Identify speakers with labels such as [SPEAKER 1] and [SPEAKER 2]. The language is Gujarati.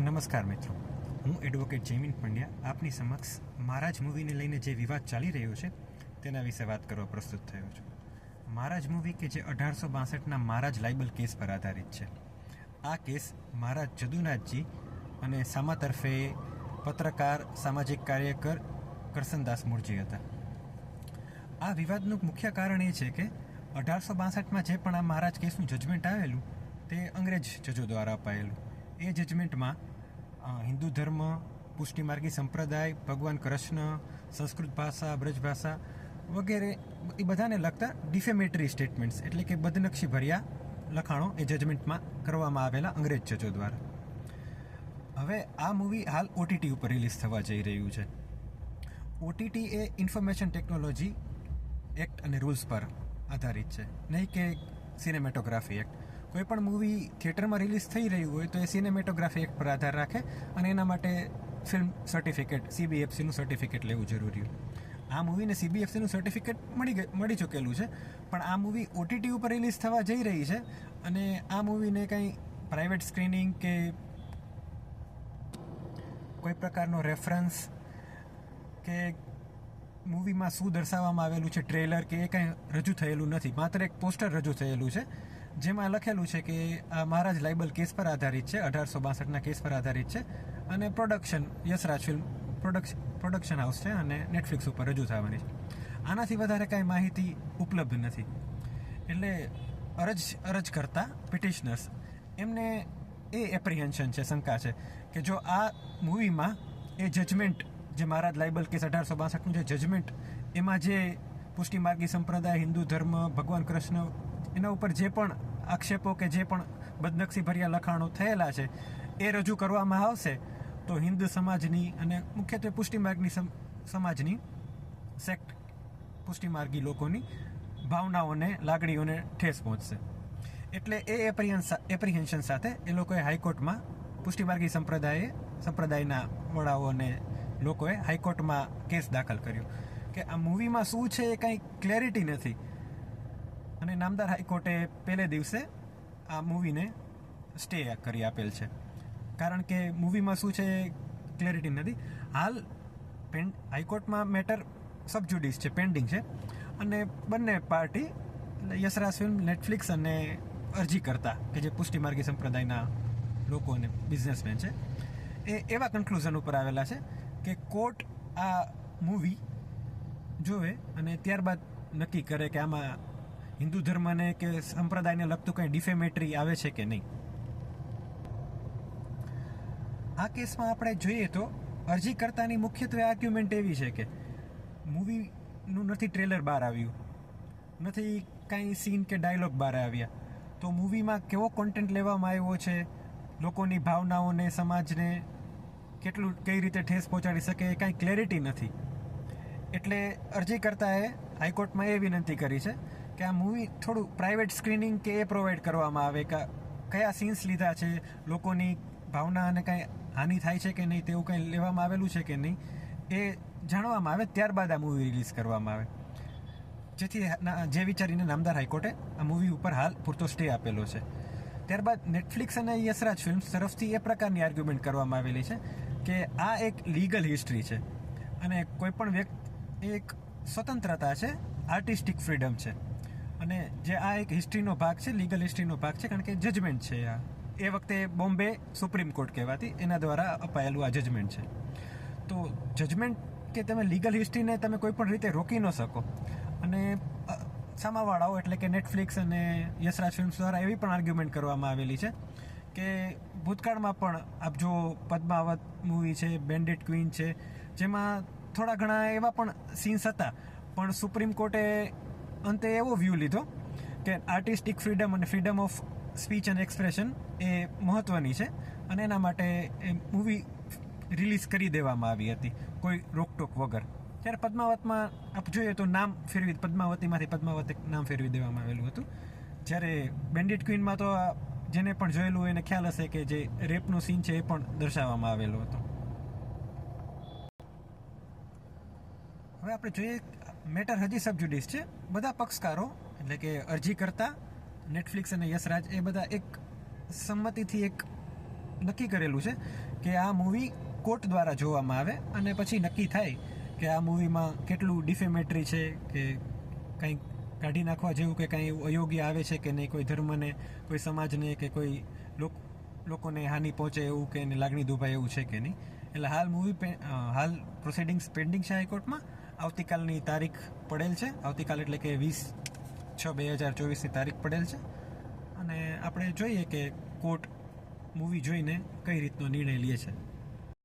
[SPEAKER 1] નમસ્કાર મિત્રો. હું એડવોકેટ જયમીન પંડ્યા, આપની સમક્ષ મહારાજ મૂવીને લઈને જે વિવાદ ચાલી રહ્યો છે, તેના વિશે વાત કરવા પ્રસ્તુત થયો છું. મહારાજ મૂવી કે જે અઢારસો બાસઠના મહારાજ લાઇબલ કેસ પર આધારિત છે. આ કેસ મહારાજ જદુનાથજી અને સામા તરફે પત્રકાર, સામાજિક કાર્યકર કરસનદાસ મુરજી હતા. આ વિવાદનું મુખ્ય કારણ એ છે કે અઢારસો બાસઠમાં જે પણ આ મહારાજ કેસનું જજમેન્ટ આવેલું, તે અંગ્રેજ જજો દ્વારા અપાયેલું. એ જજમેન્ટમાં હિન્દુ ધર્મ પુષ્ટિમાર્ગી સંપ્રદાય, ભગવાન કૃષ્ણ, સંસ્કૃત ભાષા બ્રજભાષા વગેરે એ બધાને લગતા ડિફેમેટરી સ્ટેટમેન્ટ્સ એટલે કે બદનક્ષી ભર્યા લખાણો એ જજમેન્ટમાં કરવામાં આવેલા અંગ્રેજ જજો દ્વારા. હવે આ મૂવી હાલ ઓટીટી ઉપર રિલીઝ થવા જઈ રહ્યું છે. ઓટીટી એ ઇન્ફોર્મેશન ટેકનોલોજી એક્ટ અને રૂલ્સ પર આધારિત છે. નહીં કે સિનેમેટોગ્રાફી એક્ટ કોઈ પણ મૂવી થિયેટરમાં રિલીઝ થઈ રહ્યું હોય તો એ સિનેમેટોગ્રાફી એક્ટ પર આધાર રાખે અને એના માટે ફિલ્મ સર્ટિફિકેટ સીબીએફસીનું સર્ટિફિકેટ લેવું જરૂરી આ મૂવીને સીબીએફસીનું સર્ટિફિકેટ મળી મળી ચૂકેલું છે, પણ આ મૂવી ઓટીટી ઉપર રિલીઝ થવા જઈ રહી છે અને આ મૂવીને કંઈ પ્રાઇવેટ સ્ક્રીનિંગ કે કોઈ પ્રકારનો રેફરન્સ કે મૂવીમાં શું દર્શાવવામાં આવેલું છે ટ્રેલર કે એ કંઈ રજૂ થયેલું નથી. માત્ર એક પોસ્ટર રજૂ થયેલું છે. જેમાં લખેલું છે કે આ મહારાજ લાઇબલ કેસ પર આધારિત છે, અઢારસો બાસઠના કેસ પર આધારિત છે અને production Yashraj film production production house છે અને નેટફ્લિક્સ ઉપર રજૂ થવાની છે. આનાથી વધારે કાંઈ માહિતી ઉપલબ્ધ નથી. એટલે અરજ અરજ કરતા પિટિશનર્સ એમને એ એપ્રિહેન્શન છે, શંકા છે કે જો આ મૂવીમાં એ જજમેન્ટ જે મહારાજ લાઇબલ કેસ અઢારસો બાસઠનું જે જજમેન્ટ એમાં જે પુષ્ટિમાર્ગી સંપ્રદાય, હિન્દુ ધર્મ, ભગવાન કૃષ્ણ એના ઉપર જે પણ આક્ષેપો કે જે પણ બદનક્ષી ભર્યા લખાણો થયેલા છે, એ રજૂ કરવામાં આવશે. તો હિન્દ સમાજની અને મુખ્યત્વે પુષ્ટિમાર્ગની સમ- સમાજની સેક્ટ પુષ્ટિમાર્ગી લોકોની ભાવનાઓને, લાગણીઓને ઠેસ પહોંચશે. એટલે એ એપ્રિહેન્શન સાથે એ લોકોએ હાઈકોર્ટમાં પુષ્ટિમાર્ગી સંપ્રદાયે, સંપ્રદાયના વડાઓને લોકોએ હાઈકોર્ટમાં કેસ દાખલ કર્યો. કે આ મૂવીમાં શું છે એ કાંઈ ક્લેરિટી નથી. અને નામદાર હાઈકોર્ટે પહેલે દિવસે આ મૂવીને સ્ટે કરી આપેલ છે. કારણ કે મૂવીમાં શું છે ક્લેરિટી નથી. હાલ પેન, હાઈકોર્ટમાં મેટર સબજુડિસ છે પેન્ડિંગ છે. અને બંને પાર્ટી યશરાજ ફિલ્મ નેટફ્લિક્સ અને અરજી કરતા કે જે પુષ્ટિમાર્ગી સંપ્રદાયના લોકો અને બિઝનેસમેન છે. એ એવા કન્ક્લુઝન ઉપર આવેલા છે કે કોર્ટ આ મૂવી જોવે અને ત્યારબાદ નક્કી કરે કે આમાં હિન્દુ ધર્મને કે સંપ્રદાયને લગતું કંઈ ડિફેમેટરી આવે છે કે નહીં? આ કેસમાં આપણે જોઈએ તો અરજીકર્તાની મુખ્યત્વે આર્ગ્યુમેન્ટ એવી છે કે મૂવીનું નથી ટ્રેલર બહાર આવ્યું. નથી કાંઈ સીન કે ડાયલોગ બહાર આવ્યા. તો મૂવીમાં કેવો કોન્ટેન્ટ લેવામાં આવ્યો છે? લોકોની ભાવનાઓને, સમાજને કેટલું, કઈ રીતે ઠેસ પહોંચાડી શકે એ કાંઈ ક્લેરિટી નથી. એટલે અરજીકર્તાએ હાઈકોર્ટમાં એ વિનંતી કરી છે કે આ મૂવી થોડું પ્રાઇવેટ સ્ક્રીનિંગ કે એ પ્રોવાઈડ કરવામાં આવે? કે, કયા સીન્સ લીધા છે? લોકોની ભાવના અને કાંઈ હાનિ થાય છે કે નહીં, તેવું કંઈ લેવામાં આવેલું છે કે નહીં, એ જાણવામાં આવે ત્યારબાદ આ મૂવી રિલીઝ કરવામાં આવે. જેથી જે વિચારીને નામદાર હાઈકોર્ટે આ મૂવી ઉપર હાલ પૂરતો સ્ટે આપેલો છે. ત્યારબાદ નેટફ્લિક્સ અને યશરાજ ફિલ્મ્સ તરફથી એ પ્રકારની આર્ગ્યુમેન્ટ કરવામાં આવેલી છે કે આ એક લીગલ હિસ્ટ્રી છે. અને કોઈપણ વ્યક્તિ, એક સ્વતંત્રતા છે આર્ટિસ્ટિક ફ્રીડમ છે. અને જે આ એક હિસ્ટ્રીનો ભાગ છે લીગલ હિસ્ટ્રીનો ભાગ છે, કારણ કે જજમેન્ટ છે આ. એ વખતે બોમ્બે સુપ્રીમ કોર્ટ કહેવાતી, એના દ્વારા અપાયેલું આ જજમેન્ટ છે. તો જજમેન્ટ કે તમે લીગલ હિસ્ટ્રીને તમે કોઈ પણ રીતે રોકી ન શકો. અને સામાવાળાઓ એટલે કે નેટફ્લિક્સ અને યશરાજ ફિલ્મ્સ દ્વારા એવી પણ આર્ગ્યુમેન્ટ કરવામાં આવેલી છે કે ભૂતકાળમાં પણ આપ જો પદ્માવત મૂવી છે બેન્ડેડ ક્વીન છે, જેમાં થોડા ઘણા એવા પણ સીન્સ હતા, પણ સુપ્રીમ કોર્ટે અંતે એવો વ્યૂ લીધો કે આર્ટિસ્ટિક ફ્રીડમ અને freedom of speech and expression એ મહત્વની છે અને એના માટે એ મૂવી રિલીઝ કરી દેવામાં આવી હતી, કોઈ રોકટોક વગર. ત્યારે પદ્માવતમાં આપ જોઈએ તો નામ ફેરવી, પદ્માવતીમાંથી પદ્માવત નામ ફેરવી દેવામાં આવેલું હતું. જ્યારે બેન્ડિટ ક્વીનમાં તો જેને પણ જોયેલું એને ખ્યાલ હશે કે જે રેપનો સીન છે એ પણ દર્શાવવામાં આવેલો હતો. હવે આપણે જોઈએ મેટર હજી સબજુડિસ છે. બધા પક્ષકારો, એટલે કે અરજી કરતા નેટફ્લિક્સ અને યશરાજ, એ બધા એક સંમતિથી એક નક્કી કરેલું છે કે આ મૂવી કોર્ટ દ્વારા જોવામાં આવે અને પછી નક્કી થાય કે આ મૂવીમાં કેટલું ડિફેમેટરી છે કે કંઈ કાઢી નાખવા જેવું કે કંઈ અયોગ્ય આવે છે કે નહીં, કોઈ ધર્મને, કોઈ સમાજને કે કોઈ લોકોને હાનિ પહોંચે એવું કે એને લાગણી દુભાય એવું છે કે નહીં. એટલે હાલ મૂવી હાલ પ્રોસિડિંગ્સ પેન્ડિંગ છે હાઈકોર્ટમાં. આવતીકાલની તારીખ પડેલ છે. આવતીકાલ એટલે કે વીસ છ બે હજાર ચોવીસની તારીખ પડેલ છે. અને આપણે જોઈએ કે કોર્ટ મૂવી જોઈને કઈ રીતનો નિર્ણય લે છે.